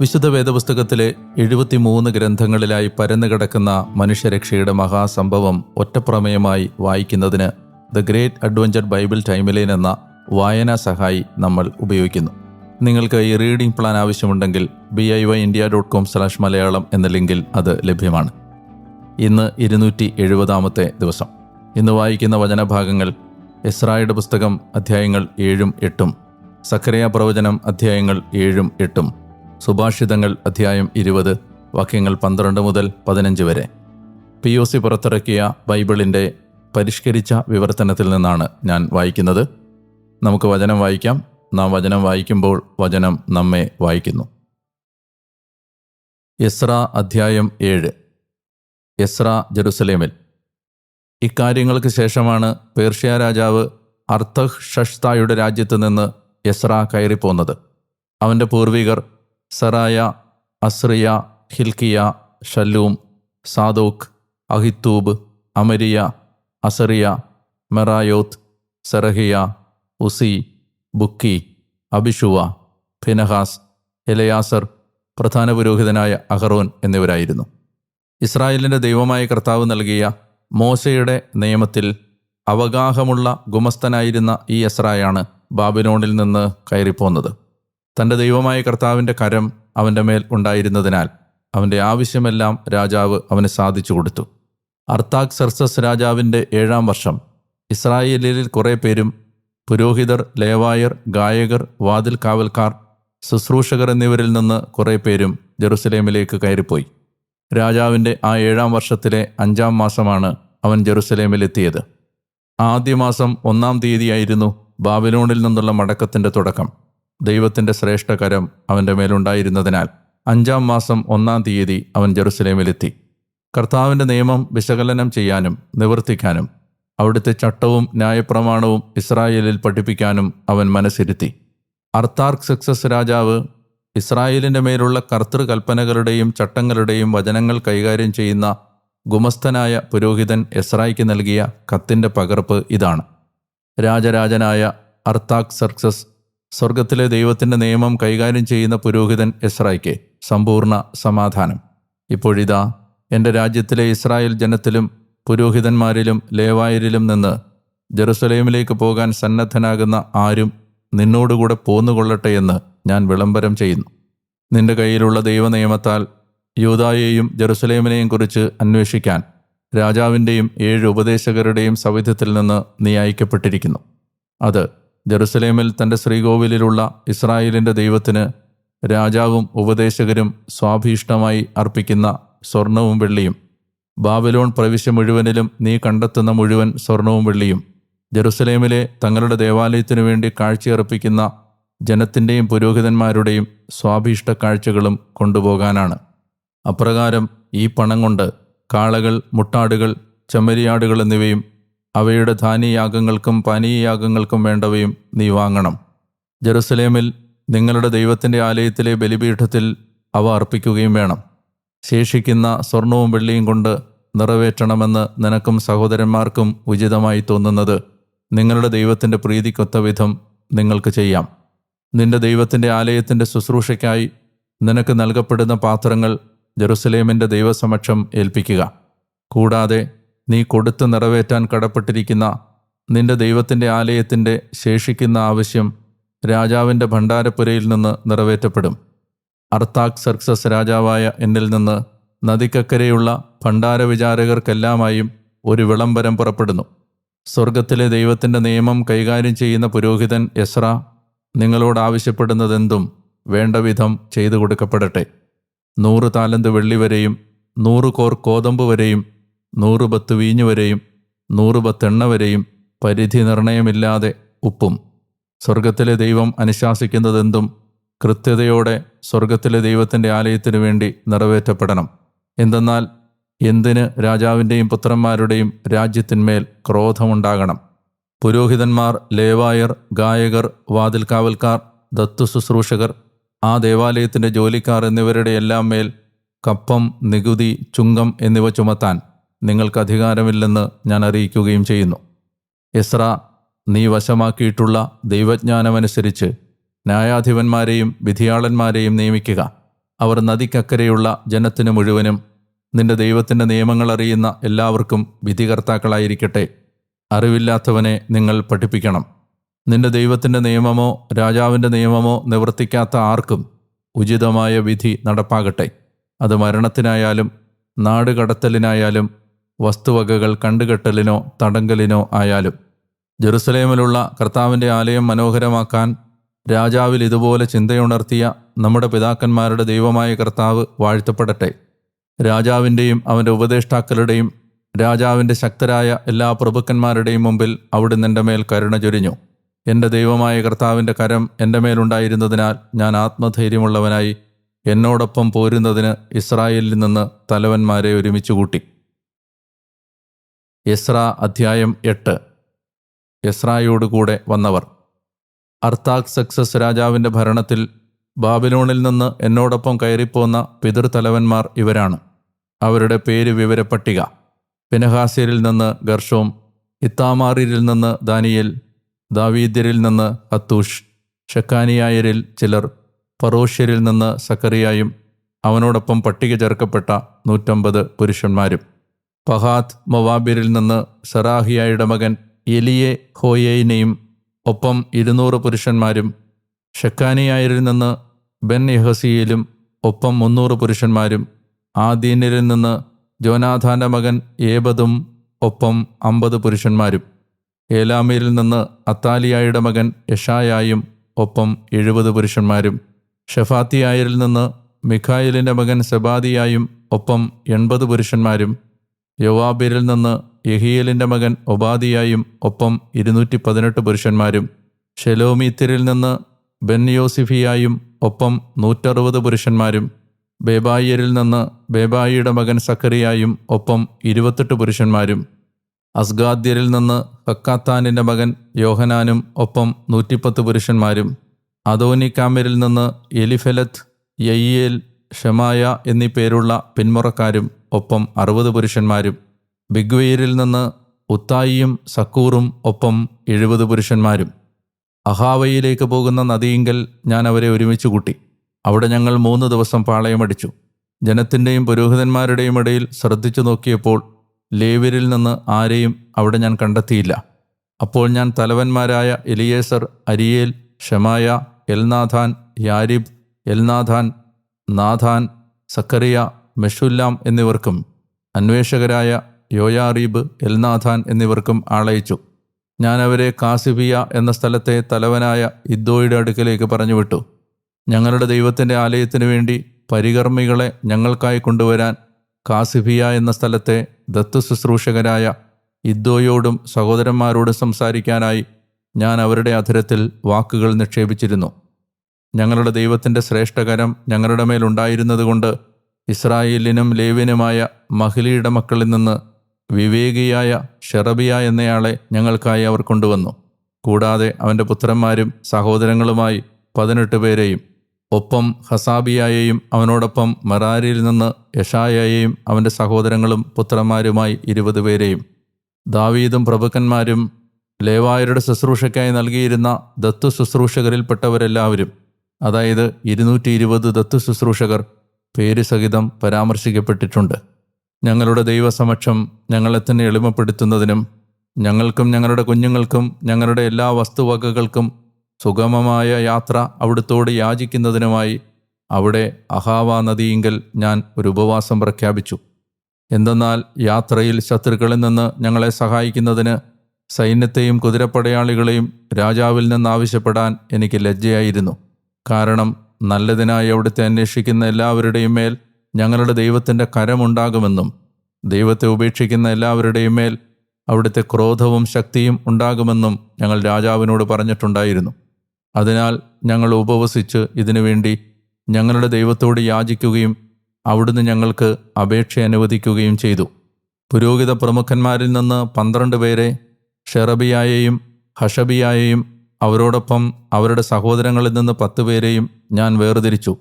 വിശുദ്ധ വേദപുസ്തകത്തിലെ എഴുപത്തിമൂന്ന് ഗ്രന്ഥങ്ങളിലായി പരന്നുകിടക്കുന്ന മനുഷ്യരക്ഷയുടെ മഹാസംഭവം ഒറ്റപ്രമേയമായി വായിക്കുന്നതിന് the great adventure Bible timeline എന്ന വായനാ സഹായി നമ്മൾ ഉപയോഗിക്കുന്നു. നിങ്ങൾക്ക് ഈ റീഡിംഗ് പ്ലാൻ ആവശ്യമുണ്ടെങ്കിൽ B I Y India dot com slash Malayalam എന്ന ലിങ്കിൽ അത് ലഭ്യമാണ്. ഇന്ന് ഇരുന്നൂറ്റി എഴുപതാമത്തെ ദിവസം. ഇന്ന് വായിക്കുന്ന വചനഭാഗങ്ങൾ എസ്രായുടെ പുസ്തകം അധ്യായങ്ങൾ ഏഴും എട്ടും സക്കരയ പ്രവചനം അധ്യായങ്ങൾ ഏഴും എട്ടും സുഭാഷിതങ്ങൾ അധ്യായം ഇരുപത് വാക്യങ്ങൾ പന്ത്രണ്ട് മുതൽ പതിനഞ്ച് വരെ. പി ഒ സി പുറത്തിറക്കിയ ബൈബിളിന്റെ പരിഷ്കരിച്ച വിവർത്തനത്തിൽ നിന്നാണ് ഞാൻ വായിക്കുന്നത്. നമുക്ക് വചനം വായിക്കാം. നാം വചനം വായിക്കുമ്പോൾ വചനം നമ്മെ വായിക്കുന്നു. എസ്ര അധ്യായം ഏഴ്. എസ്ര ജെറുസലേമിൽ. ഇക്കാര്യങ്ങൾക്ക് ശേഷമാണ് പേർഷ്യ രാജാവ് അർത്ഥഷ്തായുടെ രാജ്യത്ത് നിന്ന് എസ്ര കയറിപ്പോന്നത്. അവന്റെ പൂർവികർ Seraiah Azariah Hilkiah Shallum Zadok Ahitub Amariah Azariah Meraioth Zerahiah Uzzi Bukki Abishua Phinehas Eleazar പ്രധാന പുരോഹിതനായ അഹറോൻ എന്നിവരായിരുന്നു. ഇസ്രായേലിന്റെ ദൈവമായ കർത്താവ് നൽകിയ മോശയുടെ നിയമത്തിൽ അവഗാഹമുള്ള ഗുമസ്തനായിരുന്ന ഈ എസ്രായാണ് ബാബിലോണിൽ നിന്ന് കയറിപ്പോന്നത്. തന്റെ ദൈവമായ കർത്താവിന്റെ കരം അവന്റെ മേൽ ഉണ്ടായിരുന്നതിനാൽ അവന്റെ ആവശ്യമെല്ലാം രാജാവ് അവന് സാധിച്ചു കൊടുത്തു. അർത്താക് സർസസ് രാജാവിന്റെ ഏഴാം വർഷം. ഇസ്രായേലിൽ കുറേ പേരും പുരോഹിതർ ലേവായർ ഗായകർ വാതിൽ കാവൽക്കാർ ശുശ്രൂഷകർ എന്നിവരിൽ നിന്ന് കുറേ പേരും ജെറുസലേമിലേക്ക് കയറിപ്പോയി. രാജാവിന്റെ ആ ഏഴാം വർഷത്തിലെ അഞ്ചാം മാസമാണ് അവൻ ജെറുസലേമിലെത്തിയത് ആദ്യ മാസം ഒന്നാം തീയതിയായിരുന്നു ബാബിലോണിൽ നിന്നുള്ള മടക്കത്തിന്റെ തുടക്കം. ദൈവത്തിന്റെ ശ്രേഷ്ഠകരം അവന്റെ മേലുണ്ടായിരുന്നതിനാൽ അഞ്ചാം മാസം ഒന്നാം തീയതി അവൻ ജെറുസലേമിലെത്തി. കർത്താവിന്റെ നിയമം വിശകലനം ചെയ്യാനും നിവർത്തിക്കാനും അവിടുത്തെ ചട്ടവും ന്യായപ്രമാണവും ഇസ്രായേലിൽ പഠിപ്പിക്കാനും അവൻ മനസ്സിരുത്തി. അർത്താർക്ക് സക്സസ് രാജാവ് ഇസ്രായേലിന്റെ മേലുള്ള കർത്തൃകൽപ്പനകളുടെയും ചട്ടങ്ങളുടെയും വചനങ്ങൾ കൈകാര്യം ചെയ്യുന്ന ഗുമസ്തനായ പുരോഹിതൻ എസ്രായിക്ക് നൽകിയ കത്തിന്റെ പകർപ്പ് ഇതാണ്. രാജരാജനായ അർത്താക് സർക്സസ് സ്വർഗത്തിലെ ദൈവത്തിന്റെ നിയമം കൈകാര്യം ചെയ്യുന്ന പുരോഹിതൻ ഇസ്രായ്ക്ക് സമ്പൂർണ സമാധാനം. ഇപ്പോഴിതാ എന്റെ രാജ്യത്തിലെ ഇസ്രായേൽ ജനത്തിലും പുരോഹിതന്മാരിലും ലേവായരിലും നിന്ന് ജെറുസലേമിലേക്ക് പോകാൻ സന്നദ്ധനാകുന്ന ആരും നിന്നോടുകൂടെ പോന്നുകൊള്ളട്ടെ എന്ന് ഞാൻ വിളംബരം ചെയ്യുന്നു. നിന്റെ കയ്യിലുള്ള ദൈവനിയമത്താൽ യൂതായെയും ജെറുസലേമിനെയും കുറിച്ച് അന്വേഷിക്കാൻ രാജാവിന്റെയും ഏഴ് ഉപദേശകരുടെയും സവിധത്തിൽ നിന്ന് നീ അയക്കപ്പെട്ടിരിക്കുന്നു. അത് ജെറുസലേമിൽ തന്റെ ശ്രീകോവിലുള്ള ഇസ്രായേലിന്റെ ദൈവത്തിന് രാജാവും ഉപദേശകരും സ്വാഭീഷ്ടമായി അർപ്പിക്കുന്ന സ്വർണവും വെള്ളിയും. ബാബലോൺ പ്രവിശ്യ മുഴുവനിലും നീ കണ്ടെത്തുന്ന മുഴുവൻ സ്വർണവും വെള്ളിയും. ജെറുസലേമിലെ തങ്ങളുടെ ദേവാലയത്തിനു വേണ്ടി കാഴ്ചയർപ്പിക്കുന്ന ജനത്തിന്റെയും പുരോഹിതന്മാരുടെയും സ്വാഭീഷ്ട കാഴ്ചകളും കൊണ്ടുപോകാനാണ്. അപ്രകാരം ഈ പണം കൊണ്ട് കാളകൾ മുട്ടാടുകൾ ചെമ്മരിയാടുകൾ എന്നിവയും അവയുടെ ധാന്യയാഗങ്ങൾക്കും പാനീയയാഗങ്ങൾക്കും വേണ്ടവയും നീ വാങ്ങണം. ജെറുസലേമിൽ നിങ്ങളുടെ ദൈവത്തിന്റെ ആലയത്തിലെ ബലിപീഠത്തിൽ അവ അർപ്പിക്കുകയും വേണം. ശേഷിക്കുന്ന സ്വർണവും വെള്ളിയും കൊണ്ട് നിറവേറ്റണമെന്ന് നിനക്കും സഹോദരന്മാർക്കും ഉചിതമായി തോന്നുന്നത് നിങ്ങളുടെ ദൈവത്തിന്റെ പ്രീതിക്കൊത്ത വിധം നിങ്ങൾക്ക് ചെയ്യാം. നിന്റെ ദൈവത്തിന്റെ ആലയത്തിന്റെ ശുശ്രൂഷയ്ക്കായി നിനക്ക് നൽകപ്പെടുന്ന പാത്രങ്ങൾ ജെറുസലേമിന്റെ ദൈവസമക്ഷം ഏൽപ്പിക്കുക. കൂടാതെ നീ കൊടുത്തു നിറവേറ്റാൻ കടപ്പെട്ടിരിക്കുന്ന നിന്റെ ദൈവത്തിന്റെ ആലയത്തിന്റെ ശേഷിക്കുന്ന ആവശ്യം രാജാവിന്റെ ഭണ്ഡാരപ്പുരയിൽ നിന്ന് നിറവേറ്റപ്പെടും. അർത്താക് സർക്സസ് രാജാവായ എന്നിൽ നിന്ന് നദിക്കക്കരെയുള്ള ഭണ്ഡാര വിചാരകർക്കെല്ലാമായും ഒരു വിളംബരം പുറപ്പെടുന്നു. സ്വർഗത്തിലെ ദൈവത്തിന്റെ നിയമം കൈകാര്യം ചെയ്യുന്ന പുരോഹിതൻ എസ്ര നിങ്ങളോട് ആവശ്യപ്പെടുന്നതെന്തും വേണ്ട വിധം ചെയ്തു കൊടുക്കപ്പെടട്ടെ. നൂറ് താലന്ത് വെള്ളി വരെയും നൂറ് കോർ കോതമ്പ് വരെയും നൂറ് പത്ത് വീഞ്ഞു വരെയും നൂറ് പത്തെണ്ണ വരെയും പരിധി നിർണയമില്ലാതെ ഉപ്പും. സ്വർഗത്തിലെ ദൈവം അനുശാസിക്കുന്നതെന്തും കൃത്യതയോടെ സ്വർഗത്തിലെ ദൈവത്തിന്റെ ആലയത്തിനു വേണ്ടി നിറവേറ്റപ്പെടണം. എന്തെന്നാൽ എന്തിന് രാജാവിന്റെയും പുത്രന്മാരുടെയും രാജ്യത്തിന്മേൽ ക്രോധമുണ്ടാകണം? പുരോഹിതന്മാർ ലേവായർ ഗായകർ വാതിൽക്കാവൽക്കാർ ദത്തു ശുശ്രൂഷകർ ആ ദേവാലയത്തിന്റെ ജോലിക്കാർ എന്നിവരുടെ എല്ലാം മേൽ കപ്പം നികുതി ചുങ്കം എന്നിവ ചുമത്താൻ നിങ്ങൾക്ക് അധികാരമില്ലെന്ന് ഞാൻ അറിയിക്കുകയും ചെയ്യുന്നു. എസ്ര നീ വശമാക്കിയിട്ടുള്ള ദൈവജ്ഞാനമനുസരിച്ച് ന്യായാധിപന്മാരെയും വിധിയാളന്മാരെയും നിയമിക്കുക. അവർ നദിക്കക്കരെയുള്ള ജനത്തിനു മുഴുവനും നിന്റെ ദൈവത്തിന്റെ നിയമങ്ങൾ അറിയുന്ന എല്ലാവർക്കും വിധികർത്താക്കളായിരിക്കട്ടെ. അറിവില്ലാത്തവനെ നിങ്ങൾ പഠിപ്പിക്കണം. നിന്റെ ദൈവത്തിന്റെ നിയമമോ രാജാവിന്റെ നിയമമോ നിവർത്തിക്കാത്ത ആർക്കും ഉചിതമായ വിധി നടപ്പാകട്ടെ. അത് മരണത്തിനായാലും നാട് കടത്തലിനായാലും വസ്തുവകകൾ കണ്ടുകെട്ടലിനോ തടങ്കലിനോ ആയാലും. ജെറുസലേമിലുള്ള കർത്താവിന്റെ ആലയം മനോഹരമാക്കാൻ രാജാവിൽ ഇതുപോലെ ചിന്തയുണർത്തിയ നമ്മുടെ പിതാക്കന്മാരുടെ ദൈവമായ കർത്താവ് വാഴ്ത്തപ്പെടട്ടെ. രാജാവിന്റെയും അവന്റെ ഉപദേഷ്ടാക്കളുടെയും രാജാവിന്റെ ശക്തരായ എല്ലാ പ്രഭുക്കന്മാരുടെയും മുമ്പിൽ അവിടുന്ന് എന്റെ മേൽ കരുണ ചൊരിഞ്ഞു. എന്റെ ദൈവമായ കർത്താവിന്റെ കരം എന്റെ മേലുണ്ടായിരുന്നതിനാൽ ഞാൻ ആത്മധൈര്യമുള്ളവനായി എന്നോടൊപ്പം പോരുന്നതിന് ഇസ്രായേലിൽ നിന്ന് തലവന്മാരെ ഒരുമിച്ച് കൂട്ടി. എസ്ര അധ്യായം എട്ട്. എസ്രായോടുകൂടെ വന്നവർ അർത്താക് സക്സസ് രാജാവിന്റെ ഭരണത്തിൽ ബാബിലോണിൽ നിന്ന് എന്നോടൊപ്പം കയറിപ്പോന്ന പിതൃതലവന്മാർ ഇവരാണ്. അവരുടെ പേര് വിവരപ്പട്ടിക. പിനഹാസ്യരിൽ നിന്ന് ഗർഷോം ഇത്താമാറിരിൽ നിന്ന് ദാനിയൽ ദാവീദ്യരിൽ നിന്ന് അത്തൂഷ് ഷെക്കാനിയായരിൽ ചിലർ ഫറോഷ്യരിൽ നിന്ന് സക്കറിയായും അവനോടൊപ്പം പട്ടിക ചേർക്കപ്പെട്ട നൂറ്റമ്പത് പുരുഷന്മാരും. പഹാത്ത് മൊവാബിരിൽ നിന്ന് സെറാഹിയായുടെ മകൻ എലിയെ ഹോയേനെയും ഒപ്പം ഇരുന്നൂറ് പുരുഷന്മാരും ഷെക്കാനിയായരിൽ നിന്ന് ബെൻ യഹസിയിലും ഒപ്പം മുന്നൂറ് പുരുഷന്മാരും ആദീനിൽ നിന്ന് ജോനാഥാന്റെ മകൻ ഏബദും ഒപ്പം അമ്പത് പുരുഷന്മാരും ഏലാമിയിൽ നിന്ന് അത്താലിയായുടെ മകൻ യഷായായും ഒപ്പം എഴുപത് പുരുഷന്മാരും ഷെഫാത്തിയായരിൽ നിന്ന് മിഖായിലിന്റെ മകൻ സെബാദിയായും ഒപ്പം എൺപത് പുരുഷന്മാരും യോവാബിരിൽ നിന്ന് യഹിയലിന്റെ മകൻ ഒബാദിയായും ഒപ്പം ഇരുന്നൂറ്റി പതിനെട്ട് പുരുഷന്മാരും ഷെലോമീത്തിരിൽ നിന്ന് ബെൻ യോസിഫിയായും ഒപ്പം നൂറ്ററുപത് പുരുഷന്മാരും ബേബായിയരിൽ നിന്ന് ബേബായിയുടെ മകൻ സക്കറിയായും ഒപ്പം ഇരുപത്തെട്ട് പുരുഷന്മാരും അസ്ഗാദ്യരിൽ നിന്ന് ഹക്കാത്താനിന്റെ മകൻ യോഹനാനും ഒപ്പം നൂറ്റിപ്പത്ത് പുരുഷന്മാരും അതോനിക്കാമരിൽ നിന്ന് എലിഫെലത്ത് യയ്യേൽ ഷമായ എന്നീ പേരുള്ള പിന്മുറക്കാരും ഒപ്പം അറുപത് പുരുഷന്മാരും ബിഗ്വെയിരിൽ നിന്ന് ഉത്തായിയും സക്കൂറും ഒപ്പം എഴുപത് പുരുഷന്മാരും. അഹാവയിലേക്ക് പോകുന്ന നദിയിങ്കൽ ഞാൻ അവരെ ഒരുമിച്ച് കൂട്ടി. അവിടെ ഞങ്ങൾ മൂന്ന് ദിവസം പാളയമടിച്ചു ജനത്തിന്റെയും പുരോഹിതന്മാരുടെയും ഇടയിൽ ശ്രദ്ധിച്ചു നോക്കിയപ്പോൾ ലേവ്യരിൽ നിന്ന് ആരെയും അവിടെ ഞാൻ കണ്ടെത്തിയില്ല. അപ്പോൾ ഞാൻ തലവന്മാരായ Eliezer Ariel Shemaiah Elnathan Jarib Elnathan Nathan Zechariah Meshullam എന്നിവർക്കും അന്വേഷകരായ യോയാറീബ് എൽനാഥാൻ എന്നിവർക്കും ആളയച്ചു. ഞാൻ അവരെ കാസിബിയ എന്ന സ്ഥലത്തെ തലവനായ ഇദ്ദോയുടെ അടുക്കലേക്ക് പറഞ്ഞുവിട്ടു. ഞങ്ങളുടെ ദൈവത്തിന്റെ ആലയത്തിനു വേണ്ടി പരികർമ്മികളെ ഞങ്ങൾക്കായി കൊണ്ടുവരാൻ കാസിഫിയ എന്ന സ്ഥലത്തെ ദത്തു ശുശ്രൂഷകരായ ഇദ്ദോയോടും സഹോദരന്മാരോടും സംസാരിക്കാനായി ഞാൻ അവരുടെ അധരത്തിൽ വാക്കുകൾ നിക്ഷേപിച്ചിരുന്നു. ഞങ്ങളുടെ ദൈവത്തിന്റെ ശ്രേഷ്ഠകരം ഞങ്ങളുടെ മേലുണ്ടായിരുന്നതുകൊണ്ട് ഇസ്രായേലിനും ലേവിനുമായ മഹിലിയുടെ മക്കളിൽ നിന്ന് വിവേകിയായ ഷെറബിയ എന്നയാളെ ഞങ്ങൾക്കായി അവർ കൊണ്ടുവന്നു. കൂടാതെ അവന്റെ പുത്രന്മാരും സഹോദരങ്ങളുമായി പതിനെട്ട് പേരെയും ഒപ്പം ഹസാബിയായെയും അവനോടൊപ്പം മറാരിയിൽ നിന്ന് യഷായയെയും അവന്റെ സഹോദരങ്ങളും പുത്രന്മാരുമായി ഇരുപത് പേരെയും. ദാവീദും പ്രഭുക്കന്മാരും ലേവായരുടെ ശുശ്രൂഷയ്ക്കായി നൽകിയിരുന്ന ദത്തു ശുശ്രൂഷകരിൽപ്പെട്ടവരെല്ലാവരും അതായത് ഇരുന്നൂറ്റി ഇരുപത് ദത്തു ശുശ്രൂഷകർ പേര് സഹിതം പരാമർശിക്കപ്പെട്ടിട്ടുണ്ട്. ഞങ്ങളുടെ ദൈവസമക്ഷം ഞങ്ങളെ തന്നെ എളിമപ്പെടുത്തുന്നതിനും ഞങ്ങൾക്കും ഞങ്ങളുടെ കുഞ്ഞുങ്ങൾക്കും ഞങ്ങളുടെ എല്ലാ വസ്തുവകകൾക്കും സുഗമമായ യാത്ര അവിടുത്തോട് യാചിക്കുന്നതിനുമായി അവിടെ അഹാവ നദിയിങ്കൽ ഞാൻ ഒരു ഉപവാസം പ്രഖ്യാപിച്ചു. എന്തെന്നാൽ യാത്രയിൽ ശത്രുക്കളിൽ നിന്ന് ഞങ്ങളെ സഹായിക്കുന്നതിന് സൈന്യത്തെയും കുതിരപ്പടയാളികളെയും രാജാവിൽ നിന്ന് ആവശ്യപ്പെടാൻ എനിക്ക് ലജ്ജയായിരുന്നു. കാരണം നല്ലതിനായി അവിടുത്തെ അന്വേഷിക്കുന്ന എല്ലാവരുടെയും മേൽ ഞങ്ങളുടെ ദൈവത്തിന്റെ കരമുണ്ടാകുമെന്നും ദൈവത്തെ ഉപേക്ഷിക്കുന്ന എല്ലാവരുടെയും മേൽ അവിടുത്തെ ക്രോധവും ശക്തിയും ഉണ്ടാകുമെന്നും ഞങ്ങൾ രാജാവിനോട് പറഞ്ഞിട്ടുണ്ടായിരുന്നു. അതിനാൽ ഞങ്ങൾ ഉപവസിച്ച് ഇതിനുവേണ്ടി ഞങ്ങളുടെ ദൈവത്തോട് യാചിക്കുകയും അവിടുന്ന് ഞങ്ങൾക്ക് അപേക്ഷ അനുവദിക്കുകയും ചെയ്തു. പുരോഹിത പ്രമുഖന്മാരിൽ നിന്ന് പന്ത്രണ്ട് പേരെ ഷെറബിയായെയും ഹഷബിയായെയും അവരോടൊപ്പം അവരുടെ സഹോദരങ്ങളിൽ നിന്ന് പത്ത് പേരെയും ഞാൻ വേർതിരിച്ചു.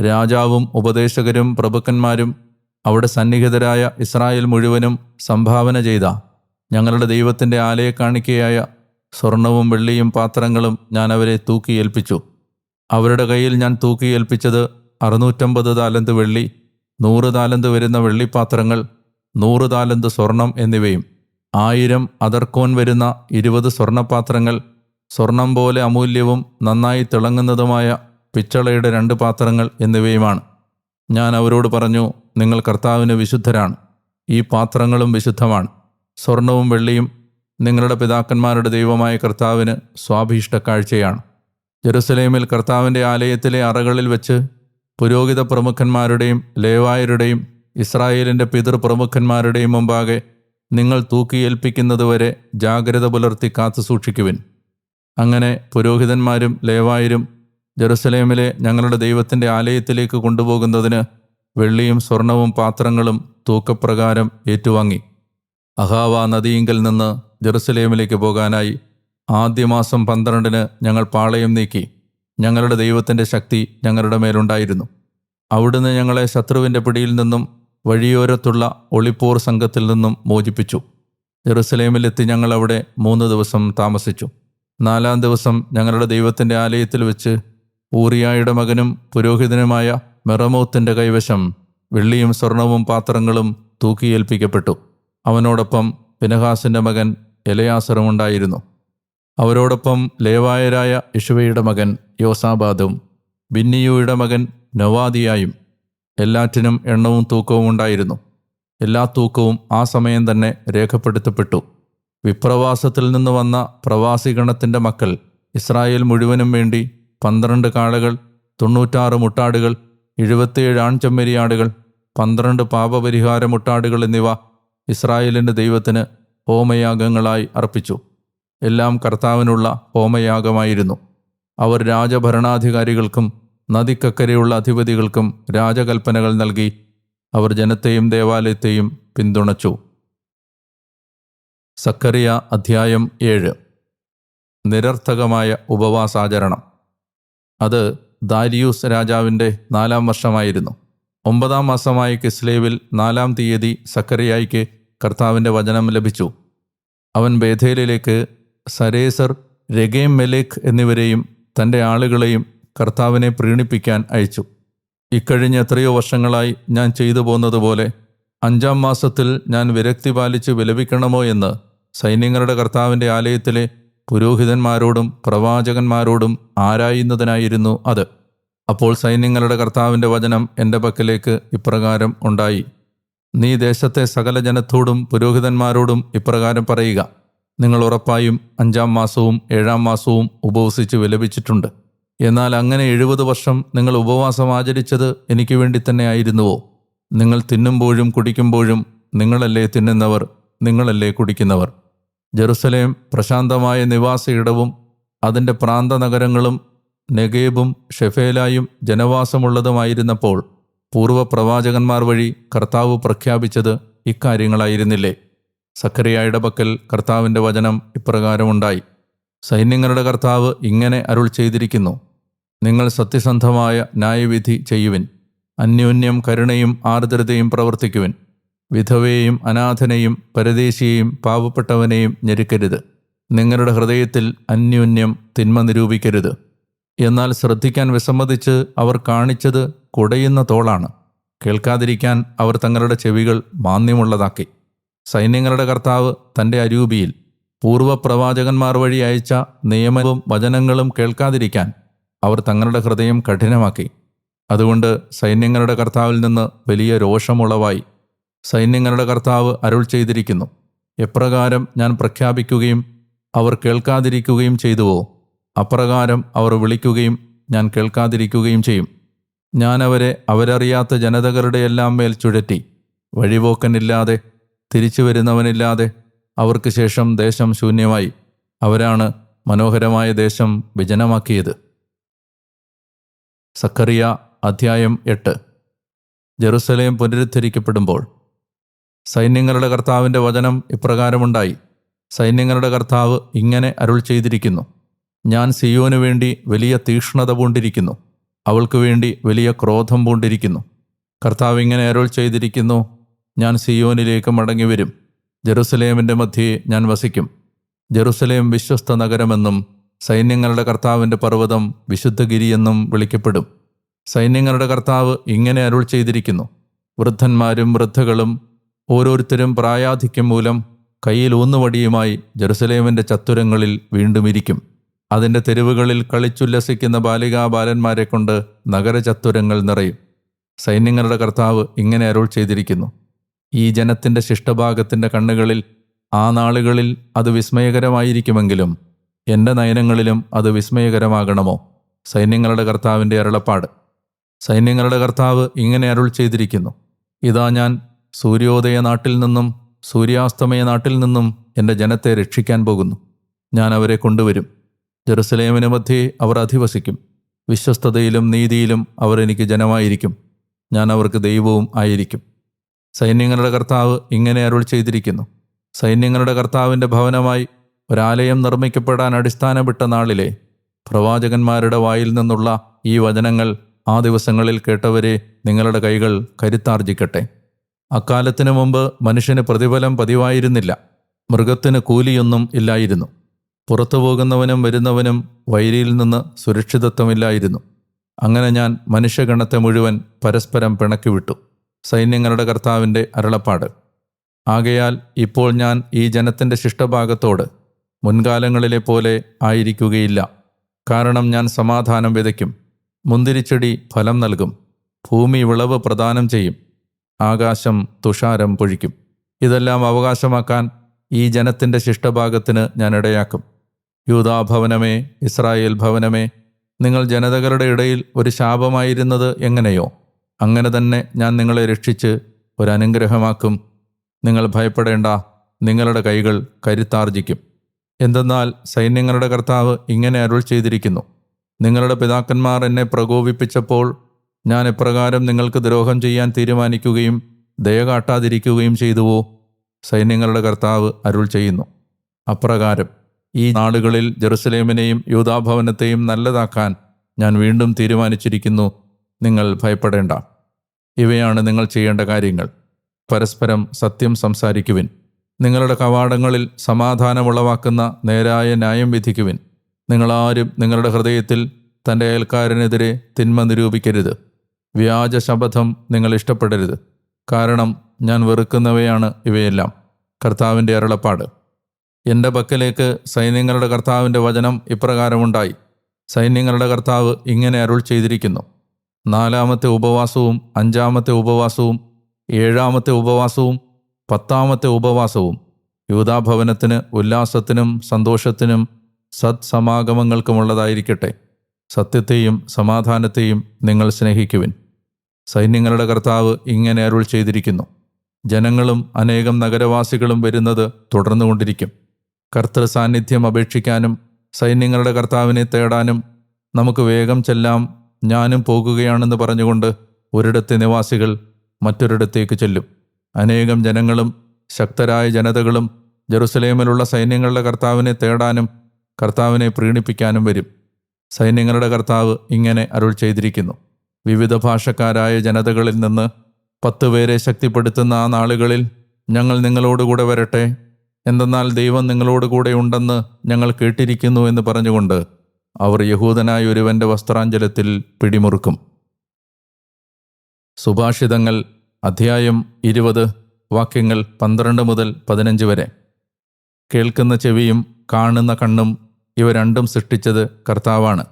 രാജാവും ഉപദേശകരും പ്രഭുക്കന്മാരും അവിടെ സന്നിഹിതരായ ഇസ്രായേൽ മുഴുവനും സംഭാവന ചെയ്ത. ഞങ്ങളുടെ ദൈവത്തിന്റെ ആലയ കാണിക്കയായ സ്വർണവും വെള്ളിയും പാത്രങ്ങളും ഞാൻ അവരെ തൂക്കിയേൽപ്പിച്ചു അവരുടെ കയ്യിൽ ഞാൻ തൂക്കിയേൽപ്പിച്ചത് അറുന്നൂറ്റമ്പത് താലന്ത് വെള്ളി നൂറ് താലന്ത് വരുന്ന വെള്ളിപ്പാത്രങ്ങൾ നൂറ് താലന്ത് സ്വർണം എന്നിവയും. ആയിരം അതർക്കോൻ വരുന്ന ഇരുപത് സ്വർണപാത്രങ്ങൾ സ്വർണം പോലെ അമൂല്യവും നന്നായി തിളങ്ങുന്നതുമായ പിച്ചളയുടെ രണ്ട് പാത്രങ്ങൾ എന്നിവയുമാണ്. ഞാൻ അവരോട് പറഞ്ഞു നിങ്ങൾ കർത്താവിന് വിശുദ്ധരാണ്. ഈ പാത്രങ്ങളും വിശുദ്ധമാണ്. സ്വർണവും വെള്ളിയും നിങ്ങളുടെ പിതാക്കന്മാരുടെ ദൈവമായ കർത്താവിന് സ്വാഭീഷ്ട കാഴ്ചയാണ്. ജെറുസലേമിൽ കർത്താവിന്റെ ആലയത്തിലെ അറകളിൽ വെച്ച് പുരോഹിത പ്രമുഖന്മാരുടെയും ലേവായരുടെയും ഇസ്രായേലിന്റെ പിതൃപ്രമുഖന്മാരുടെയും മുമ്പാകെ നിങ്ങൾ തൂക്കിയേൽപ്പിക്കുന്നതുവരെ ജാഗ്രത പുലർത്തി കാത്തു സൂക്ഷിക്കുവിൻ അങ്ങനെ പുരോഹിതന്മാരും ലേവായരും ജെറുസലേമിലെ ഞങ്ങളുടെ ദൈവത്തിന്റെ ആലയത്തിലേക്ക് കൊണ്ടുപോകുന്നതിന് വെള്ളിയും സ്വർണവും പാത്രങ്ങളും തൂക്കപ്രകാരം ഏറ്റുവാങ്ങി. അഹാവ നദിയിങ്കിൽ നിന്ന് ജെറുസലേമിലേക്ക് പോകാനായി ആദ്യ മാസം പന്ത്രണ്ടിന് ഞങ്ങൾ പാളയം നീക്കി. ഞങ്ങളുടെ ദൈവത്തിന്റെ ശക്തി ഞങ്ങളുടെ മേലുണ്ടായിരുന്നു. അവിടുന്ന് ഞങ്ങളെ ശത്രുവിന്റെ പിടിയിൽ നിന്നും വഴിയോരത്തുള്ള ഒളിപ്പോർ സംഘത്തിൽ നിന്നും മോചിപ്പിച്ചു. ജെറുസലേമിലെത്തി ഞങ്ങൾ അവിടെ മൂന്ന് ദിവസം താമസിച്ചു. നാലാം ദിവസം ഞങ്ങളുടെ ദൈവത്തിന്റെ ആലയത്തിൽ വെച്ച് ഊറിയായുടെ മകനും പുരോഹിതനുമായ മെറമോത്തിന്റെ കൈവശം വെള്ളിയും സ്വർണവും പാത്രങ്ങളും തൂക്കിയേൽപ്പിക്കപ്പെട്ടു അവനോടൊപ്പം പിനഹാസിന്റെ മകൻ എലയാസറും ഉണ്ടായിരുന്നു. അവരോടൊപ്പം ലേവായരായ ഇഷുവയുടെ മകൻ യോസാബാദും ബിന്നിയുയുടെ മകൻ നവാദിയായും എല്ലാറ്റിനും എണ്ണവും തൂക്കവും ഉണ്ടായിരുന്നു. എല്ലാ തൂക്കവും ആ സമയം തന്നെ രേഖപ്പെടുത്തപ്പെട്ടു. വിപ്രവാസത്തിൽ നിന്ന് വന്ന പ്രവാസിഗണത്തിന്റെ മക്കൾ ഇസ്രായേൽ മുഴുവനും വേണ്ടി പന്ത്രണ്ട് കാളകൾ തൊണ്ണൂറ്റാറ് മുട്ടാടുകൾ എഴുപത്തിയേഴ് ആൺചെമ്മരിയാടുകൾ പന്ത്രണ്ട് പാപപരിഹാര മുട്ടാടുകൾ എന്നിവ ഇസ്രായേലിന്റെ ദൈവത്തിന് ഹോമയാഗങ്ങളായി അർപ്പിച്ചു. എല്ലാം കർത്താവിനുള്ള ഹോമയാഗമായിരുന്നു. അവർ രാജഭരണാധികാരികൾക്കും നദിക്കക്കരെയുള്ള അധിപതികൾക്കും രാജകൽപ്പനകൾ നൽകി അവർ ജനത്തെയും ദേവാലയത്തെയും പിന്തുണച്ചു. സക്കറിയ അധ്യായം ഏഴ്. നിരർത്ഥകമായ ഉപവാസാചരണം. അത് ദാരിയൂസ് രാജാവിന്റെ നാലാം വർഷമായിരുന്നു. ഒമ്പതാം മാസമായ കിസ്ലേവിൽ നാലാം തീയതി സക്കറിയായിക്ക് കർത്താവിന്റെ വചനം ലഭിച്ചു. അവൻ ബേഥേലിലേക്ക് സരേസർ രഗേം മെലേഖ് എന്നിവരെയും തന്റെ ആളുകളെയും കർത്താവിനെ പ്രീണിപ്പിക്കാൻ അയച്ചു. ഇക്കഴിഞ്ഞ എത്രയോ വർഷങ്ങളായി ഞാൻ ചെയ്തു പോന്നതുപോലെ അഞ്ചാം മാസത്തിൽ ഞാൻ വിരക്തി പാലിച്ച് വിലപിക്കണമോ എന്ന് സൈന്യങ്ങളുടെ കർത്താവിന്റെ ആലയത്തിലെ പുരോഹിതന്മാരോടും പ്രവാചകന്മാരോടും ആരായുന്നതിനായിരുന്നു അത്. അപ്പോൾ സൈന്യങ്ങളുടെ കർത്താവിന്റെ വചനം എന്റെ പക്കലേക്ക് ഇപ്രകാരം ഉണ്ടായി. നീ ദേശത്തെ സകല ജനത്തോടും പുരോഹിതന്മാരോടും ഇപ്രകാരം പറയുക. നിങ്ങൾ ഉറപ്പായും അഞ്ചാം മാസവും ഏഴാം മാസവും ഉപവസിച്ച് വിലപിച്ചിട്ടുണ്ട്. എന്നാൽ അങ്ങനെ എഴുപത് വർഷം നിങ്ങൾ ഉപവാസം ആചരിച്ചത് എനിക്ക് വേണ്ടി തന്നെ ആയിരുന്നുവോ? നിങ്ങൾ തിന്നുമ്പോഴും കുടിക്കുമ്പോഴും നിങ്ങളല്ലേ തിന്നുന്നവർ നിങ്ങളല്ലേ കുടിക്കുന്നവർ? ജെറുസലേം പ്രശാന്തമായ നിവാസ ഇടവും അതിന്റെ പ്രാന്ത നഗരങ്ങളും നെഗേബും ഷെഫേലായും ജനവാസമുള്ളതുമായിരുന്നപ്പോൾ പൂർവപ്രവാചകന്മാർ വഴി കർത്താവ് പ്രഖ്യാപിച്ചത് ഇക്കാര്യങ്ങളായിരുന്നില്ലേ? സക്കറിയായുടെ പക്കൽ കർത്താവിന്റെ വചനം ഇപ്രകാരമുണ്ടായി. സൈന്യങ്ങളുടെ കർത്താവ് ഇങ്ങനെ അരുൾ ചെയ്തിരിക്കുന്നു. നിങ്ങൾ സത്യസന്ധമായ ന്യായവിധി ചെയ്യുവിൻ. അന്യോന്യം കരുണയും ആർദ്രതയും പ്രവർത്തിക്കുവിൻ. വിധവയെയും അനാഥനെയും പരദേശിയെയും പാവപ്പെട്ടവനെയും ഞെരുക്കരുത്. നിങ്ങളുടെ ഹൃദയത്തിൽ അന്യോന്യം തിന്മ നിരൂപിക്കരുത്. എന്നാൽ ശ്രദ്ധിക്കാൻ വിസമ്മതിച്ച് അവർ കാണിച്ചത് കുടയുന്ന തോളാണ്. കേൾക്കാതിരിക്കാൻ അവർ തങ്ങളുടെ ചെവികൾ മാന്യമുള്ളതാക്കി. സൈന്യങ്ങളുടെ കർത്താവ് തന്റെ അരൂപിയിൽ പൂർവ പ്രവാചകന്മാർ വഴി അയച്ച നിയമവും വചനങ്ങളും കേൾക്കാതിരിക്കാൻ അവർ തങ്ങളുടെ ഹൃദയം കഠിനമാക്കി. അതുകൊണ്ട് സൈന്യങ്ങളുടെ കർത്താവിൽ നിന്ന് വലിയ രോഷമുളവായി സൈന്യങ്ങളുടെ കർത്താവ് അരുൾ ചെയ്തിരിക്കുന്നു. എപ്രകാരം ഞാൻ പ്രഖ്യാപിക്കുകയും അവർ കേൾക്കാതിരിക്കുകയും ചെയ്തുവോ അപ്രകാരം അവർ വിളിക്കുകയും ഞാൻ കേൾക്കാതിരിക്കുകയും ചെയ്യും. ഞാൻ അവരെ അവരറിയാത്ത ജനതകളുടെ എല്ലാം മേൽ ചുഴറ്റി. വഴിപോക്കനില്ലാതെ തിരിച്ചു വരുന്നവനില്ലാതെ അവർക്ക് ശേഷം ദേശം ശൂന്യമായി. അവരാണ് മനോഹരമായ ദേശം വിജനമാക്കിയത്. സക്കറിയ അധ്യായം എട്ട്. ജെറുസലേം പുനരുദ്ധരിക്കപ്പെടുമ്പോൾ സൈന്യങ്ങളുടെ കർത്താവിന്റെ വചനം ഇപ്രകാരമുണ്ടായി. സൈന്യങ്ങളുടെ കർത്താവ് ഇങ്ങനെ അരുൾ ചെയ്തിരിക്കുന്നു. ഞാൻ സിയോന് വേണ്ടി വലിയ തീക്ഷ്ണത പൂണ്ടിരിക്കുന്നു. അവൾക്ക് വേണ്ടി വലിയ ക്രോധം പൂണ്ടിരിക്കുന്നു. കർത്താവ് ഇങ്ങനെ അരുൾ ചെയ്തിരിക്കുന്നു ഞാൻ സിയോനിലേക്ക് മടങ്ങിവരും. ജെറുസലേമിന്റെ മധ്യേ ഞാൻ വസിക്കും. ജെറുസലേം വിശ്വസ്ത നഗരമെന്നും സൈന്യങ്ങളുടെ കർത്താവിന്റെ പർവതം വിശുദ്ധഗിരിയെന്നും വിളിക്കപ്പെടും. സൈന്യങ്ങളുടെ കർത്താവ് ഇങ്ങനെ അരുൾ ചെയ്തിരിക്കുന്നു. വൃദ്ധന്മാരും വൃദ്ധകളും ഓരോരുത്തരും പ്രായാധിക്യം മൂലം കയ്യിൽ ഊന്നുവടിയുമായി ജെറുസലേമിന്റെ ചത്തുരങ്ങളിൽ വീണ്ടും ഇരിക്കും അതിന്റെ തെരുവുകളിൽ കളിച്ചുല്ലസിക്കുന്ന ബാലികാ ബാലന്മാരെ കൊണ്ട് നഗരചത്തുരങ്ങൾ നിറയും. സൈന്യങ്ങളുടെ കർത്താവ് ഇങ്ങനെ അരുൾ ചെയ്തിരിക്കുന്നു. ഈ ജനത്തിന്റെ ശിഷ്ടഭാഗത്തിന്റെ കണ്ണുകളിൽ ആ നാളുകളിൽ അത് വിസ്മയകരമായിരിക്കുമെങ്കിലും എന്റെ നയനങ്ങളിലും അത് വിസ്മയകരമാകണമോ? സൈന്യങ്ങളുടെ കർത്താവിന്റെ അരുളപ്പാട്. സൈന്യങ്ങളുടെ കർത്താവ് ഇങ്ങനെ അരുൾ ചെയ്തിരിക്കുന്നു. ഇതാ ഞാൻ സൂര്യോദയ നാട്ടിൽ നിന്നും സൂര്യാസ്തമയ നാട്ടിൽ നിന്നും എന്റെ ജനത്തെ രക്ഷിക്കാൻ പോകുന്നു. ഞാൻ അവരെ കൊണ്ടുവരും. ജെറുസലേമിന് മധ്യേ അവർ അധിവസിക്കും. വിശ്വസ്തതയിലും നീതിയിലും അവർ എനിക്ക് ജനമായിരിക്കും. ഞാൻ അവർക്ക് ദൈവവും ആയിരിക്കും. സൈന്യങ്ങളുടെ കർത്താവ് ഇങ്ങനെ അരുൾ ചെയ്തിരിക്കുന്നു. സൈന്യങ്ങളുടെ കർത്താവിന്റെ ഭവനമായി ഒരാലയം നിർമ്മിക്കപ്പെടാൻ അടിസ്ഥാനപ്പെട്ട നാളിലെ പ്രവാചകന്മാരുടെ വായിൽ നിന്നുള്ള ഈ വചനങ്ങൾ ആ ദിവസങ്ങളിൽ കേട്ടവരെ നിങ്ങളുടെ കൈകൾ കരുത്താർജിക്കട്ടെ. അക്കാലത്തിനു മുമ്പ് മനുഷ്യന് പ്രതിഫലം പതിവായിരുന്നില്ല. മൃഗത്തിന് കൂലിയൊന്നും ഇല്ലായിരുന്നു. പുറത്തു പോകുന്നവനും വരുന്നവനും വൈരിയിൽ നിന്ന് സുരക്ഷിതത്വമില്ലായിരുന്നു. അങ്ങനെ ഞാൻ മനുഷ്യഗണത്തെ മുഴുവൻ പരസ്പരം പിണക്കിവിട്ടു. സൈന്യങ്ങളുടെ കർത്താവിന്റെ അരുളപ്പാട്. ആകയാൽ ഇപ്പോൾ ഞാൻ ഈ ജനത്തിന്റെ ശിഷ്ടഭാഗത്തോട് മുൻകാലങ്ങളിലെ പോലെ ആയിരിക്കുകയില്ല. കാരണം ഞാൻ സമാധാനം വിതയ്ക്കും. മുന്തിരിച്ചെടി ഫലം നൽകും. ഭൂമി വിളവ് പ്രദാനം ചെയ്യും. ആകാശം തുഷാരം പൊഴിക്കും. ഇതെല്ലാം അവകാശമാക്കാൻ ഈ ജനത്തിന്റെ ശിഷ്ടഭാഗത്തിന് ഞാൻ ഇടയാക്കും. യൂതാഭവനമേ ഇസ്രായേൽ ഭവനമേ നിങ്ങൾ ജനതകളുടെ ഇടയിൽ ഒരു ശാപമായിരുന്നത് എങ്ങനെയോ? അങ്ങനെ തന്നെ ഞാൻ നിങ്ങളെ രക്ഷിച്ച് ഒരനുഗ്രഹമാക്കും നിങ്ങൾ ഭയപ്പെടേണ്ട നിങ്ങളുടെ കൈകൾ കരുത്താർജിക്കും. എന്തെന്നാൽ സൈന്യങ്ങളുടെ കർത്താവ് ഇങ്ങനെ അരുൾ ചെയ്തിരിക്കുന്നു. നിങ്ങളുടെ പിതാക്കന്മാർ എന്നെ പ്രകോപിപ്പിച്ചപ്പോൾ ഞാൻ എപ്രകാരം നിങ്ങൾക്ക് ദ്രോഹം ചെയ്യാൻ തീരുമാനിക്കുകയും ദയ കാട്ടാതിരിക്കുകയും ചെയ്തുവോ? സൈന്യങ്ങളുടെ കർത്താവ് അരുൾ ചെയ്യുന്നു. അപ്രകാരം ഈ നാടുകളിൽ ജെറുസലേമിനെയും യൂതാഭവനത്തെയും നല്ലതാക്കാൻ ഞാൻ വീണ്ടും തീരുമാനിച്ചിരിക്കുന്നു. നിങ്ങൾ ഭയപ്പെടേണ്ട. ഇവയാണ് നിങ്ങൾ ചെയ്യേണ്ട കാര്യങ്ങൾ. പരസ്പരം സത്യം സംസാരിക്കുവിൻ. നിങ്ങളുടെ കവാടങ്ങളിൽ സമാധാനമുളവാക്കുന്ന നേരായ ന്യായം വിധിക്കുവിൻ. നിങ്ങളാരും നിങ്ങളുടെ ഹൃദയത്തിൽ തന്റെ അയൽക്കാരനെതിരെ തിന്മ നിരൂപിക്കരുത്. വ്യാജ ശപഥം നിങ്ങൾ ഇഷ്ടപ്പെടരുത്. കാരണം ഞാൻ വെറുക്കുന്നവയാണ് ഇവയെല്ലാം. കർത്താവിന്റെ അരുളപ്പാട്. എന്റെ പക്കലേക്ക് സൈന്യങ്ങളുടെ കർത്താവിന്റെ വചനം ഇപ്രകാരമുണ്ടായി. സൈന്യങ്ങളുടെ കർത്താവ് ഇങ്ങനെ അരുൾ ചെയ്തിരിക്കുന്നു. നാലാമത്തെ ഉപവാസവും അഞ്ചാമത്തെ ഉപവാസവും ഏഴാമത്തെ ഉപവാസവും പത്താമത്തെ ഉപവാസവും യൂതാഭവനത്തിന് ഉല്ലാസത്തിനും സന്തോഷത്തിനും സത്സമാഗമങ്ങൾക്കുമുള്ളതായിരിക്കട്ടെ. സത്യത്തെയും സമാധാനത്തെയും നിങ്ങൾ സ്നേഹിക്കുവിൻ. സൈന്യങ്ങളുടെ കർത്താവ് ഇങ്ങനെ അരുൾ ചെയ്തിരിക്കുന്നു. ജനങ്ങളും അനേകം നഗരവാസികളും വരുന്നത് തുടർന്നുകൊണ്ടിരിക്കും കർത്തൃ സാന്നിധ്യം അപേക്ഷിക്കാനും സൈന്യങ്ങളുടെ കർത്താവിനെ തേടാനും നമുക്ക് വേഗം ചെല്ലാം. ഞാനും പോകുകയാണെന്ന് പറഞ്ഞുകൊണ്ട് ഒരിടത്തെ നിവാസികൾ മറ്റൊരിടത്തേക്ക് ചെല്ലും. അനേകം ജനങ്ങളും ശക്തരായ ജനതകളും ജെറുസലേമിലുള്ള സൈന്യങ്ങളുടെ കർത്താവിനെ തേടാനും കർത്താവിനെ പ്രീണിപ്പിക്കാനും വരും. സൈന്യങ്ങളുടെ കർത്താവ് ഇങ്ങനെ അരുൾ ചെയ്തിരിക്കുന്നു. വിവിധ ഭാഷക്കാരായ ജനതകളിൽ നിന്ന് പത്ത് പേരെ ശക്തിപ്പെടുത്തുന്ന ആ നാളുകളിൽ ഞങ്ങൾ നിങ്ങളോടുകൂടെ വരട്ടെ. എന്തെന്നാൽ ദൈവം നിങ്ങളോടുകൂടെ ഉണ്ടെന്ന് ഞങ്ങൾ കേട്ടിരിക്കുന്നു എന്ന് പറഞ്ഞുകൊണ്ട് അവർ യഹൂദനായ ഒരുവന്റെ വസ്ത്രാഞ്ചലത്തിൽ പിടിമുറുക്കും. സുഭാഷിതങ്ങൾ അധ്യായം ഇരുപത് വാക്യങ്ങൾ പന്ത്രണ്ട് മുതൽ പതിനഞ്ച് വരെ. കേൾക്കുന്ന ചെവിയും കാണുന്ന കണ്ണും ഇവ രണ്ടും സൃഷ്ടിച്ചത് കർത്താവാണ്.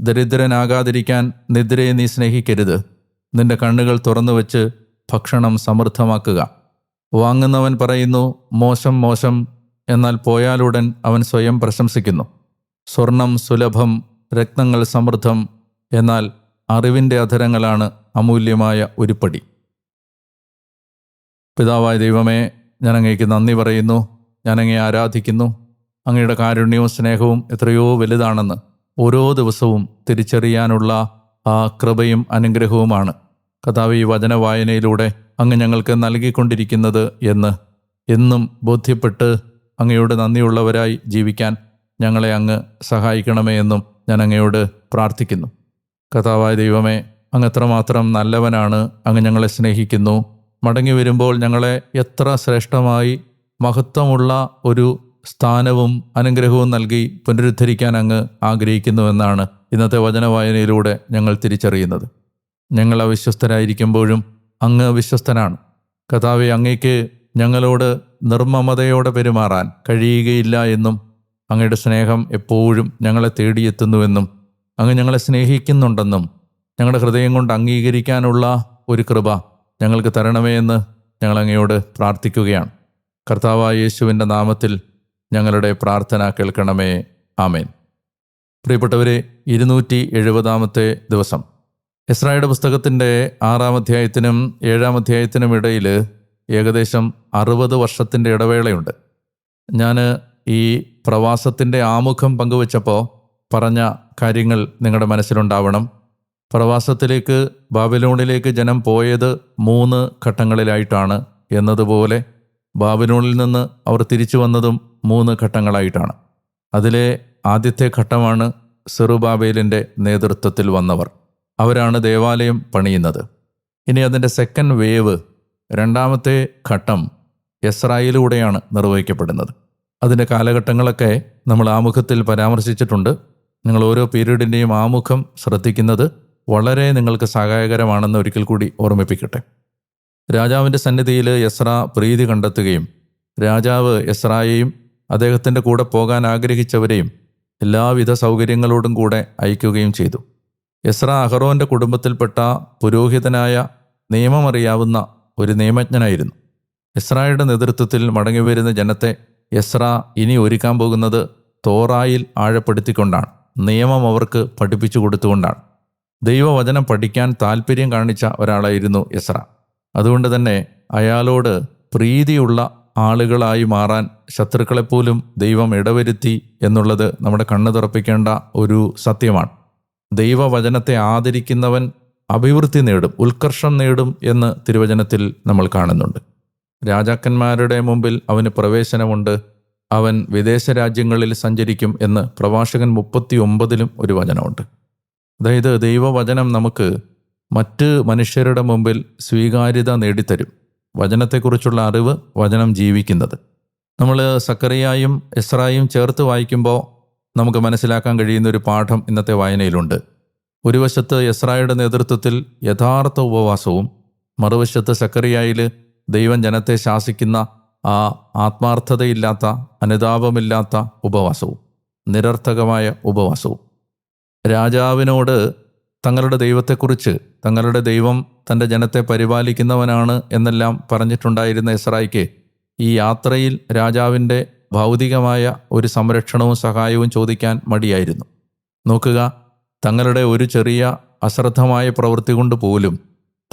ദരിദ്രനാകാതിരിക്കാൻ നിദ്രയെ നീ സ്നേഹിക്കരുത്. നിന്റെ കണ്ണുകൾ തുറന്നു വെച്ച് ഭക്ഷണം സമൃദ്ധമാക്കുക. വാങ്ങുന്നവൻ പറയുന്നു മോശം മോശം. എന്നാൽ പോയാലുടൻ അവൻ സ്വയം പ്രശംസിക്കുന്നു. സ്വർണം സുലഭം രക്തങ്ങൾ സമൃദ്ധം എന്നാൽ അറിവിന്റെ അധരങ്ങളാണ് അമൂല്യമായ ഉരുപ്പടി. പിതാവായ ദൈവമേ ഞാൻ അങ്ങേക്ക് നന്ദി പറയുന്നു. ഞാൻ ആരാധിക്കുന്നു. അങ്ങയുടെ കാരുണ്യവും സ്നേഹവും എത്രയോ വലുതാണെന്ന്. ഓരോ ദിവസവും തിരിച്ചറിയാനുള്ള ആ കൃപയും അനുഗ്രഹവുമാണ്. കഥാവ് ഈ വചന വായനയിലൂടെ അങ്ങ് ഞങ്ങൾക്ക് നൽകിക്കൊണ്ടിരിക്കുന്നത് എന്ന്. എന്നും ബോധ്യപ്പെട്ട് അങ്ങയോട് നന്ദിയുള്ളവരായി ജീവിക്കാൻ ഞങ്ങളെ അങ്ങ് സഹായിക്കണമേ എന്നും ഞാൻ അങ്ങയോട് പ്രാർത്ഥിക്കുന്നു. കഥാവായ ദൈവമേ അങ്ങ് എത്രമാത്രം നല്ലവനാണ് അങ്ങ് ഞങ്ങളെ സ്നേഹിക്കുന്നു. മടങ്ങി വരുമ്പോൾ ഞങ്ങളെ എത്ര ശ്രേഷ്ഠമായി മഹത്വമുള്ള ഒരു സ്ഥാനവും അനുഗ്രഹവും നൽകി പുനരുദ്ധരിക്കാൻ അങ്ങ് ആഗ്രഹിക്കുന്നുവെന്നാണ് ഇന്നത്തെ വചനവായനയിലൂടെ ഞങ്ങൾ തിരിച്ചറിയുന്നത്. ഞങ്ങൾ അവിശ്വസ്തരായിരിക്കുമ്പോഴും അങ്ങ് വിശ്വസ്തനാണ്. കഥാവെ അങ്ങയ്ക്ക് ഞങ്ങളോട് നിർമ്മമതയോടെ പെരുമാറാൻ കഴിയുകയില്ല എന്നും അങ്ങയുടെ സ്നേഹം എപ്പോഴും ഞങ്ങളെ തേടിയെത്തുന്നുവെന്നും അങ്ങ് ഞങ്ങളെ സ്നേഹിക്കുന്നുണ്ടെന്നും ഞങ്ങളുടെ ഹൃദയം കൊണ്ട് അംഗീകരിക്കാനുള്ള ഒരു കൃപ ഞങ്ങൾക്ക് തരണമേ എന്ന് ഞങ്ങൾ അങ്ങയോട് പ്രാർത്ഥിക്കുകയാണ്. കർത്താവായ യേശുവിന്റെ നാമത്തിൽ ഞങ്ങളുടെ പ്രാർത്ഥന കേൾക്കണമേ. ആമേൻ. പ്രിയപ്പെട്ടവരെ ഇരുന്നൂറ്റി എഴുപതാമത്തെ ദിവസം. ഇസ്രായേൽ പുസ്തകത്തിന്റെ ആറാം അധ്യായത്തിനും ഏഴാം അധ്യായത്തിനും ഇടയിൽ ഏകദേശം അറുപത് വർഷത്തിന്റെ ഇടവേളയുണ്ട്. ഞാൻ ഈ പ്രവാസത്തിന്റെ ആമുഖം പങ്കുവച്ചപ്പോൾ പറഞ്ഞ കാര്യങ്ങൾ നിങ്ങളുടെ മനസ്സിലുണ്ടാവണം. പ്രവാസത്തിലേക്ക് ബാബിലോണിലേക്ക് ജനം പോയത് മൂന്ന് ഘട്ടങ്ങളിലായിട്ടാണ് എന്നതുപോലെ ബാബിലോണിൽ നിന്ന് അവർ തിരിച്ചു വന്നതും മൂന്ന് ഘട്ടങ്ങളായിട്ടാണ്. അതിലെ ആദ്യത്തെ ഘട്ടമാണ് സെറുബാബേലിന്റെ നേതൃത്വത്തിൽ വന്നവർ. അവരാണ് ദേവാലയം പണിയുന്നത്. ഇനി അതിന്റെ സെക്കൻഡ് വേവ് രണ്ടാമത്തെ ഘട്ടം എസ്രായിലൂടെയാണ് നിർവഹിക്കപ്പെടുന്നത്. അതിന്റെ കാലഘട്ടങ്ങളൊക്കെ നമ്മൾ ആമുഖത്തിൽ പരാമർശിച്ചിട്ടുണ്ട്. നിങ്ങൾ ഓരോ പീരീഡിന്റെയും ആമുഖം ശ്രദ്ധിക്കുന്നത് വളരെ നിങ്ങൾക്ക് സഹായകരമാണെന്ന് ഒരിക്കൽ കൂടി ഓർമ്മിപ്പിക്കട്ടെ. രാജാവിന്റെ സന്നിധിയിൽ യസ്ര പ്രീതി കണ്ടെത്തുകയും രാജാവ് യസ്രായെയും അദ്ദേഹത്തിന്റെ കൂടെ പോകാൻ ആഗ്രഹിച്ചവരെയും എല്ലാവിധ സൗകര്യങ്ങളോടും കൂടെ അയക്കുകയും ചെയ്തു. യസ്ര അഹറോന്റെ കുടുംബത്തിൽപ്പെട്ട പുരോഹിതനായ നിയമമറിയാവുന്ന ഒരു നിയമജ്ഞനായിരുന്നു. യസ്രായുടെ നേതൃത്വത്തിൽ മടങ്ങിവരുന്ന ജനത്തെ എസ്ര ഇനി ഒരുക്കാൻ പോകുന്നത് തോറായിൽ ആഴപ്പെടുത്തിക്കൊണ്ടാണ്. നിയമം അവർക്ക് പഠിപ്പിച്ചു കൊടുത്തുകൊണ്ടാണ്. ദൈവവചനം പഠിക്കാൻ താല്പര്യം കാണിച്ച ഒരാളായിരുന്നു എസ്ര. അതുകൊണ്ട് തന്നെ അയാളോട് പ്രീതിയുള്ള ആളുകളായി മാറാൻ ശത്രുക്കളെപ്പോലും ദൈവം ഇടവരുത്തി എന്നുള്ളത് നമ്മുടെ കണ്ണു തുറപ്പിക്കേണ്ട ഒരു സത്യമാണ്. ദൈവവചനത്തെ ആദരിക്കുന്നവൻ അഭിവൃദ്ധി നേടും ഉത്കർഷം നേടും എന്ന് തിരുവചനത്തിൽ നമ്മൾ കാണുന്നുണ്ട്. രാജാക്കന്മാരുടെ മുമ്പിൽ അവന് പ്രവേശനമുണ്ട്. അവൻ വിദേശ രാജ്യങ്ങളിൽ സഞ്ചരിക്കും എന്ന് പ്രവാചകൻ മുപ്പത്തി ഒമ്പതിലും ഒരു വചനമുണ്ട്. അതായത് ദൈവവചനം നമുക്ക് മറ്റ് മനുഷ്യരുടെ മുമ്പിൽ സ്വീകാര്യത നേടിത്തരും. വചനത്തെക്കുറിച്ചുള്ള അറിവ് വചനം ജീവിക്കുന്നത്. നമ്മൾ സക്കറിയായും എസ്രായും ചേർത്ത് വായിക്കുമ്പോൾ നമുക്ക് മനസ്സിലാക്കാൻ കഴിയുന്ന ഒരു പാഠം ഇന്നത്തെ വായനയിലുണ്ട്. ഒരു വശത്ത് എസ്രായുടെ നേതൃത്വത്തിൽ യഥാർത്ഥ ഉപവാസവും മറുവശത്ത് സക്കറിയായിൽ ദൈവം ജനത്തെ ശാസിക്കുന്ന ആ ആത്മാർത്ഥതയില്ലാത്ത അനുതാപമില്ലാത്ത ഉപവാസവും നിരർത്ഥകമായ ഉപവാസവും. രാജാവിനോട് തങ്ങളുടെ ദൈവത്തെക്കുറിച്ച് തങ്ങളുടെ ദൈവം തന്റെ ജനത്തെ പരിപാലിക്കുന്നവനാണ് എന്നെല്ലാം പറഞ്ഞിട്ടുണ്ടായിരുന്ന ഇസ്രായിക്ക് ഈ യാത്രയിൽ രാജാവിന്റെ ഭൗതികമായ ഒരു സംരക്ഷണവും സഹായവും ചോദിക്കാൻ മടിയായിരുന്നു. നോക്കുക തങ്ങളുടെ ഒരു ചെറിയ അശ്രദ്ധമായ പ്രവൃത്തി കൊണ്ട് പോലും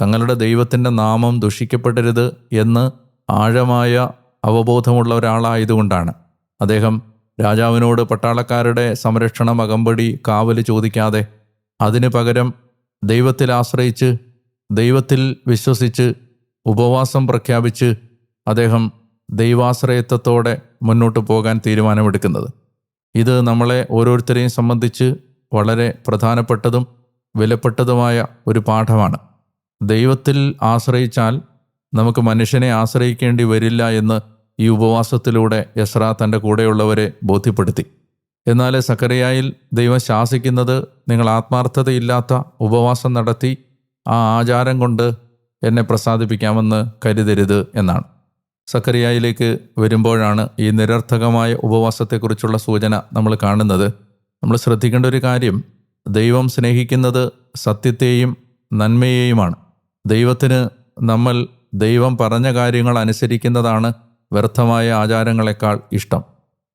തങ്ങളുടെ ദൈവത്തിന്റെ നാമം ദുഷിക്കപ്പെടരുത് എന്ന് ആഴമായ അവബോധമുള്ള ഒരാളായതുകൊണ്ടാണ്. അദ്ദേഹം രാജാവിനോട് പട്ടാളക്കാരുടെ സംരക്ഷണം അകമ്പടി കാവൽ ചോദിക്കാതെ അതിനു പകരം ദൈവത്തിൽ ആശ്രയിച്ച് ദൈവത്തിൽ വിശ്വസിച്ച് ഉപവാസം പ്രഖ്യാപിച്ച് അദ്ദേഹം ദൈവാശ്രയത്വത്തോടെ മുന്നോട്ട് പോകാൻ തീരുമാനമെടുക്കുന്നത്. ഇത് നമ്മളെ ഓരോരുത്തരെയും സംബന്ധിച്ച് വളരെ പ്രധാനപ്പെട്ടതും വിലപ്പെട്ടതുമായ ഒരു പാഠമാണ്. ദൈവത്തിൽ ആശ്രയിച്ചാൽ നമുക്ക് മനുഷ്യനെ ആശ്രയിക്കേണ്ടി വരില്ല എന്ന് ഈ ഉപവാസത്തിലൂടെ യസ്ര തന്റെ കൂടെയുള്ളവരെ ബോധ്യപ്പെടുത്തി. എന്നാൽ സക്കരയായിൽ ദൈവം ശാസിക്കുന്നത് നിങ്ങൾ ആത്മാർത്ഥതയില്ലാത്ത ഉപവാസം നടത്തി ആ ആചാരം കൊണ്ട് എന്നെ പ്രസാദിപ്പിക്കാമെന്ന് കരുതരുത് എന്നാണ്. സക്കറിയായിലേക്ക് വരുമ്പോഴാണ് ഈ നിരർത്ഥകമായ ഉപവാസത്തെക്കുറിച്ചുള്ള സൂചന നമ്മൾ കാണുന്നത്. നമ്മൾ ശ്രദ്ധിക്കേണ്ട ഒരു കാര്യം ദൈവം സ്നേഹിക്കുന്നത് സത്യത്തെയും നന്മയെയുമാണ്. ദൈവത്തിന് നമ്മൾ ദൈവം പറഞ്ഞ കാര്യങ്ങൾ അനുസരിക്കുന്നതാണ് വ്യർത്ഥമായ ആചാരങ്ങളെക്കാൾ ഇഷ്ടം.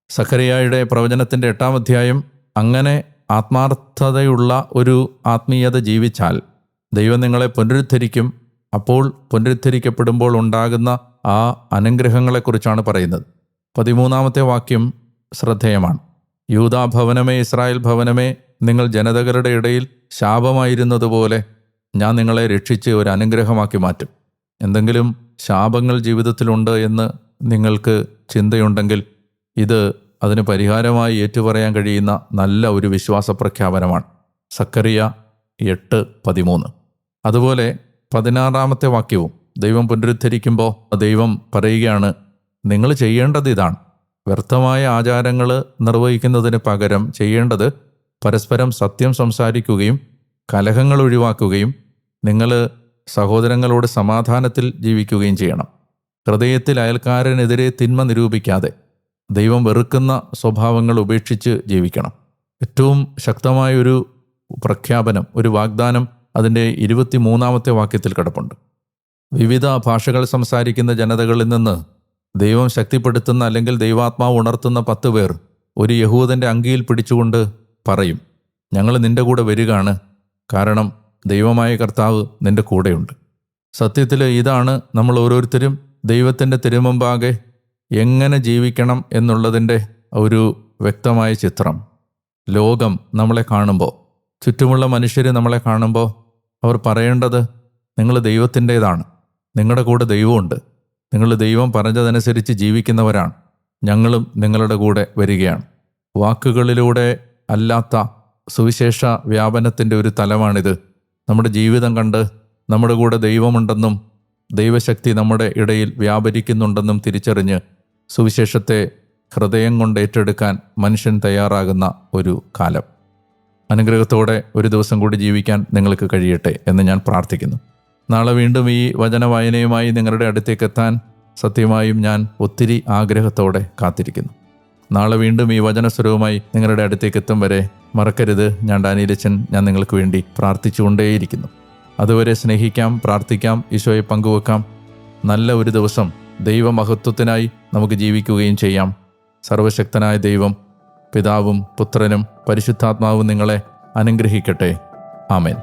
സഖറിയായുടെ പ്രവചനത്തിന്റെ എട്ടാം അധ്യായം അങ്ങനെ ആത്മാർത്ഥതയുള്ള ഒരു ആത്മീയത ജീവിച്ചാൽ ദൈവം നിങ്ങളെ പുനരുദ്ധരിക്കും. അപ്പോൾ പുനരുദ്ധരിക്കപ്പെടുമ്പോൾ ഉണ്ടാകുന്ന ആ അനുഗ്രഹങ്ങളെക്കുറിച്ചാണ് പറയുന്നത്. പതിമൂന്നാമത്തെ വാക്യം ശ്രദ്ധേയമാണ്. യൂതാ ഭവനമേ ഇസ്രായേൽ ഭവനമേ നിങ്ങൾ ജനതകളുടെ ഇടയിൽ ശാപമായിരുന്നതുപോലെ ഞാൻ നിങ്ങളെ രക്ഷിച്ച് ഒരു അനുഗ്രഹമാക്കി മാറ്റും. എന്തെങ്കിലും ശാപങ്ങൾ ജീവിതത്തിലുണ്ട് എന്ന് നിങ്ങൾക്ക് ചിന്തയുണ്ടെങ്കിൽ ഇത് അതിന് പരിഹാരമായി ഏറ്റുപറയാൻ കഴിയുന്ന നല്ല ഒരു വിശ്വാസ പ്രഖ്യാപനമാണ്. സക്കറിയ എട്ട് പതിമൂന്ന്. അതുപോലെ പതിനാറാമത്തെ വാക്യവും ദൈവം പുനരുദ്ധരിക്കുമ്പോൾ ദൈവം പറയുകയാണ് നിങ്ങൾ ചെയ്യേണ്ടത് ഇതാണ്. വ്യർത്ഥമായ ആചാരങ്ങൾ നിർവഹിക്കുന്നതിന് പകരം ചെയ്യേണ്ടത് പരസ്പരം സത്യം സംസാരിക്കുകയും കലഹങ്ങൾ ഒഴിവാക്കുകയും നിങ്ങൾ സഹോദരങ്ങളോട് സമാധാനത്തിൽ ജീവിക്കുകയും ചെയ്യണം. ഹൃദയത്തിൽ അയൽക്കാരനെതിരെ തിന്മ നിരൂപിക്കാതെ ദൈവം വെറുക്കുന്ന സ്വഭാവങ്ങൾ ഉപേക്ഷിച്ച് ജീവിക്കണം. ഏറ്റവും ശക്തമായൊരു പ്രഖ്യാപനം ഒരു വാഗ്ദാനം അതിന്റെ ഇരുപത്തി മൂന്നാമത്തെ വാക്യത്തിൽ കിടപ്പുണ്ട്. വിവിധ ഭാഷകൾ സംസാരിക്കുന്ന ജനതകളിൽ നിന്ന് ദൈവം ശക്തിപ്പെടുത്തുന്ന അല്ലെങ്കിൽ ദൈവാത്മാവ് ഉണർത്തുന്ന പത്ത് പേർ ഒരു യഹൂദന്റെ അങ്കിയിൽ പിടിച്ചുകൊണ്ട് പറയും ഞങ്ങൾ നിന്റെ കൂടെ വരികയാണ് കാരണം ദൈവമായ കർത്താവ് നിന്റെ കൂടെയുണ്ട്. സത്യത്തിൽ ഇതാണ് നമ്മൾ ഓരോരുത്തരും ദൈവത്തിന്റെ തിരുമുമ്പാകെ എങ്ങനെ ജീവിക്കണം എന്നുള്ളതിന്റെ ഒരു വ്യക്തമായ ചിത്രം. ലോകം നമ്മളെ കാണുമ്പോൾ ചുറ്റുമുള്ള മനുഷ്യർ നമ്മളെ കാണുമ്പോൾ അവർ പറയേണ്ടത് നിങ്ങൾ ദൈവത്തിന്റേതാണ്. നിങ്ങളുടെ കൂടെ ദൈവമുണ്ട്. നിങ്ങൾ ദൈവം പറഞ്ഞതനുസരിച്ച് ജീവിക്കുന്നവരാണ്. ഞങ്ങളും നിങ്ങളുടെ കൂടെ വരികയാണ്. വാക്കുകളിലൂടെ അല്ലാത്ത സുവിശേഷ വ്യാപനത്തിന്റെ ഒരു തലമാണിത്. നമ്മുടെ ജീവിതം കണ്ട് നമ്മുടെ കൂടെ ദൈവമുണ്ടെന്നും ദൈവശക്തി നമ്മുടെ ഇടയിൽ വ്യാപരിക്കുന്നുണ്ടെന്നും തിരിച്ചറിഞ്ഞ് സുവിശേഷത്തെ ഹൃദയം കൊണ്ട് ഏറ്റെടുക്കാൻ മനുഷ്യൻ തയ്യാറാകുന്ന ഒരു കാലം. അനുഗ്രഹത്തോടെ ഒരു ദിവസം കൂടി ജീവിക്കാൻ നിങ്ങൾക്ക് കഴിയട്ടെ എന്ന് ഞാൻ പ്രാർത്ഥിക്കുന്നു. നാളെ വീണ്ടും ഈ വചന വായനയുമായി നിങ്ങളുടെ അടുത്തേക്ക് എത്താൻ സത്യമായും ഞാൻ ഒത്തിരി ആഗ്രഹത്തോടെ കാത്തിരിക്കുന്നു. നാളെ വീണ്ടും ഈ വചനസ്വരവുമായി നിങ്ങളുടെ അടുത്തേക്ക് എത്തും വരെ മറക്കരുത്. ഞാൻ ഡാനിയിലച്ചൻ ഞാൻ നിങ്ങൾക്ക് വേണ്ടി പ്രാർത്ഥിച്ചുകൊണ്ടേയിരിക്കുന്നു. അതുവരെ സ്നേഹിക്കാം പ്രാർത്ഥിക്കാം ഈശോയെ പങ്കുവെക്കാം. നല്ല ഒരു ദിവസം ദൈവമഹത്വത്തിനായി നമുക്ക് ജീവിക്കുകയും ചെയ്യാം. സർവശക്തനായ ദൈവം പിതാവും പുത്രനും പരിശുദ്ധാത്മാവും നിങ്ങളെ അനുഗ്രഹിക്കട്ടെ. ആമേൻ.